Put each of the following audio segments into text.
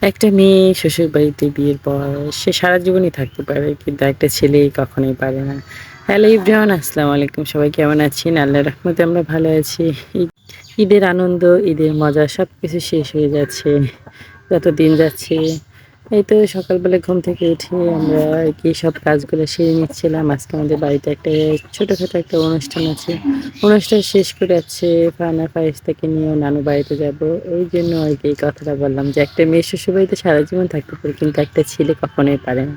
একটা মেয়ে শ্বশুর বাড়িতে বিয়ের পর সে সারা জীবনই থাকতে পারে, কিন্তু একটা ছেলে কখনোই পারে না। হ্যালো ইব্রাহন আসসালামু আলাইকুম। সবাই কেমন আছেন? আল্লাহ রহমতে আমরা ভালো আছি। ঈদ- ঈদের আনন্দ, ঈদের মজা সব কিছু শেষ হয়ে যাচ্ছে। যত দিন যাচ্ছে এই তো সকালবেলা ঘুম থেকে উঠে আমরা কি সব কাজগুলো সেরে নিচ্ছিলাম। আজকে আমাদের বাড়িতে একটা ছোটোখাটো একটা অনুষ্ঠান আছে। অনুষ্ঠান শেষ করে যাচ্ছে ফানা ফাইস্তাকে নিয়ে, নানু বাড়িতে যাব। এই জন্য আর কি এই কথাটা বললাম যে একটা মেয়ে শ্বশুর বাড়িতে সারা জীবন থাকতে পারে, কিন্তু একটা ছেলে কখনোই পারে না।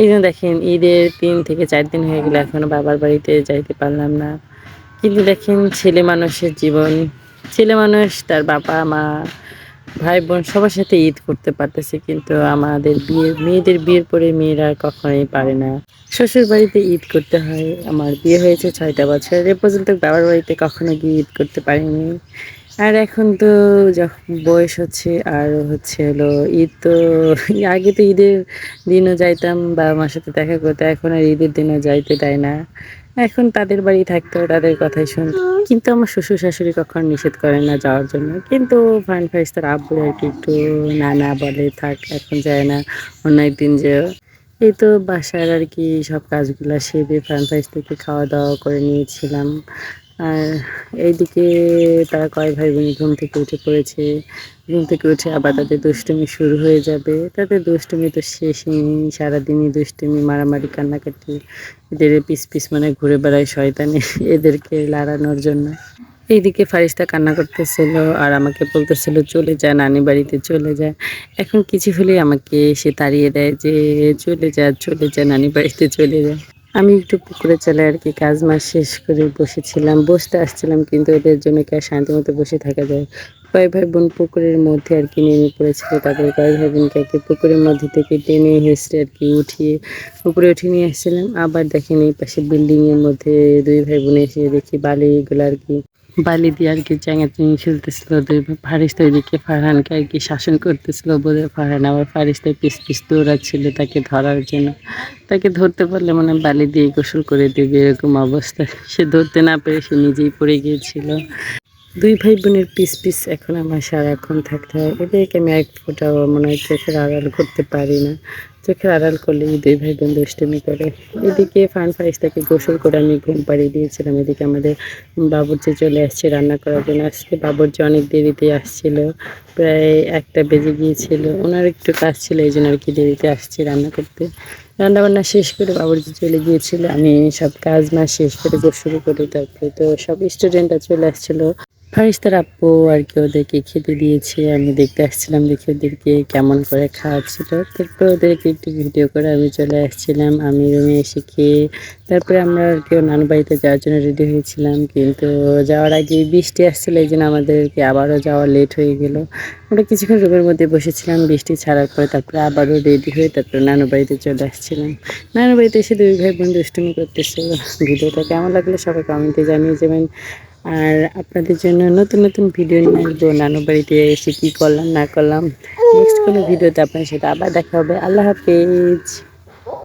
এই জন্য দেখেন, ঈদের তিন থেকে চার দিন হয়ে গেলে, এখনও বাবার বাড়িতে যাইতে পারলাম না। কিন্তু দেখেন ছেলে মানুষের জীবন, ছেলে মানুষ তার বাবা মা ভাই বোন সবার সাথে ঈদ করতে পারতেছে, কিন্তু আমাদের বিয়ে, মেয়েদের বিয়ের পরে মেয়েরা কখনোই পারে না। শ্বশুর বাড়িতে ঈদ করতে হয়, আমার বিয়ে হয়েছে ছয়টা বছর, এ পর্যন্ত বাবার বাড়িতে কখনো গিয়ে ঈদ করতে পারিনি। আর এখন তো যখন বয়স হচ্ছে, আর হচ্ছে হলো ঈদ তো, আগে তো ঈদের দিনও যাইতাম, বাবা মার সাথে দেখা করতে, এখন আর ঈদের দিনও যাইতে দেয় না। এখন তাদের বাড়ি থাকতো তাদের কথাই শুনতে কিন্তু আমার শ্বশুর শাশুড়ি কখনো নিষেধ করে না যাওয়ার জন্য। কিন্তু ফান ফাইস তার আব্বু আর কি একটু না না বলে থাক, এখন যায় না। অন্য একদিন যে এই তো বাসার আর কি সব কাজগুলো সেরে ফ্রেন্ড ফাইস থেকে খাওয়া দাওয়া করে নিয়েছিলাম। আর এইদিকে তারা কয় ভাই বোন ঘুম থেকে উঠে পড়েছে। ঘুম থেকে উঠে আবার তাদের দুষ্টুমি শুরু হয়ে যাবে। তাদের দুষ্টুমি তো শেষই নেই। সারাদিনই দুষ্টুমি, মারামারি, কান্নাকাটি। এদের পিস পিস মানে ঘুরে বেড়ায় শয়তানি এদেরকে লাড়ানোর জন্য। এইদিকে ফারিস্তা কান্না করতেছিল আর আমাকে বলতেছিল, চলে যা, নানি বাড়িতে চলে যা। এখন কিছু হলেই আমাকে সে তাড়িয়ে দেয় যে, চলে যা চলে যা, নানি বাড়িতে চলে যা। আমি একটু পুকুরে চলে আর কি, কাজ মাস শেষ করে বসেছিলাম। বসতে আসছিলাম কিন্তু ওদের জন্য কি আর শান্তি মতো বসে থাকা যায়? কয়েক ভাই বোন পুকুরের মধ্যে আর কি নেমে পড়েছিল। তাদের কয়েক ভাই বোনকে আর কি পুকুরের মধ্যে থেকে টেনে হেসে আর কি উঠিয়ে উপরে উঠে নিয়ে আসছিলাম। আবার দেখেন এই পাশে বিল্ডিংয়ের মধ্যে দুই ভাই বোন এসে দেখি বালিগুলো আর কি বালি দিয়ে আর কি চ্যাঙাচুঙি খেলতেছিল, দুই ফারিস্তা ওইদিকে ফারহানকে আর কি শাসন করতেছিল, বোধহয় ফারহান আবার ফারিস্তা পিস পিস দৌড়াচ্ছিল তাকে ধরার জন্য। তাকে ধরতে পারলে মানে বালি দিয়ে গোসল করে দেবে, এরকম অবস্থা। সে ধরতে না পেরে সে নিজেই পড়ে গিয়েছিল। দুই ভাই বোনের পিস পিস এখন আমার সারাক্ষণ থাকতে হয়। এদেরকে আমি এক ফোটাও মনে হয় চোখের আড়াল করতে পারি না। চোখের আড়াল করলে দুই ভাই বোন দুষ্টুমি করে। এদিকে ফান ফারিস্তাকে গোসল করে আমি ঘুম পাড়িয়ে দিয়েছিলাম। এদিকে আমাদের বাবুর্চি চলে আসছে রান্না করার জন্য। আজকে বাবুর্চি অনেক দেরিতে আসছিল। প্রায় একটা বেজে গিয়েছিল। ওনার একটু কাজ ছিল, এই জন্য আর কি দেরিতে আসছে রান্না করতে। রান্না বান্না শেষ করে বাবুর্চি চলে গিয়েছিল। আমি সব কাজ মাস শেষ করে শুরু করি তারপরে তো সব স্টুডেন্টরা চলে আসছিল। ফারিস্তার আপু আর কি ওদেরকে খেতে দিয়েছে। আমি দেখতে আসছিলাম দেখি ওদেরকে কেমন করে খাওয়াচ্ছিল তারপর ওদেরকে একটু ভিডিও করে আমি চলে আসছিলাম। আমি রুমে এসে খেয়ে তারপরে আমরা আর কেউ নানু বাড়িতে যাওয়ার জন্য রেডি হয়েছিলাম। কিন্তু যাওয়ার আগে বৃষ্টি আসছিল, এই জন্য আমাদেরকে আবারও যাওয়া লেট হয়ে গেল। আমরা কিছুক্ষণ রুমের মধ্যে বসেছিলাম। বৃষ্টি ছাড়ার পরে তারপরে আবারও রেডি হয়ে তারপরে নানু বাড়িতে চলে আসছিলাম। নানু বাড়িতে এসে দুই ভাই বোন দুষ্টুমি করতেছিল ভিডিওটা কেমন লাগল সবাই কমেন্টে জানিয়ে যাবেন। আর আপনাদের জন্য নতুন নতুন ভিডিও নিয়ে আসব। নানু বাড়িতে এসে কী করলাম, না করলাম? নেক্সট কোনো ভিডিওতে আপনার সাথে আবার দেখা হবে। আল্লাহ হাফেজ।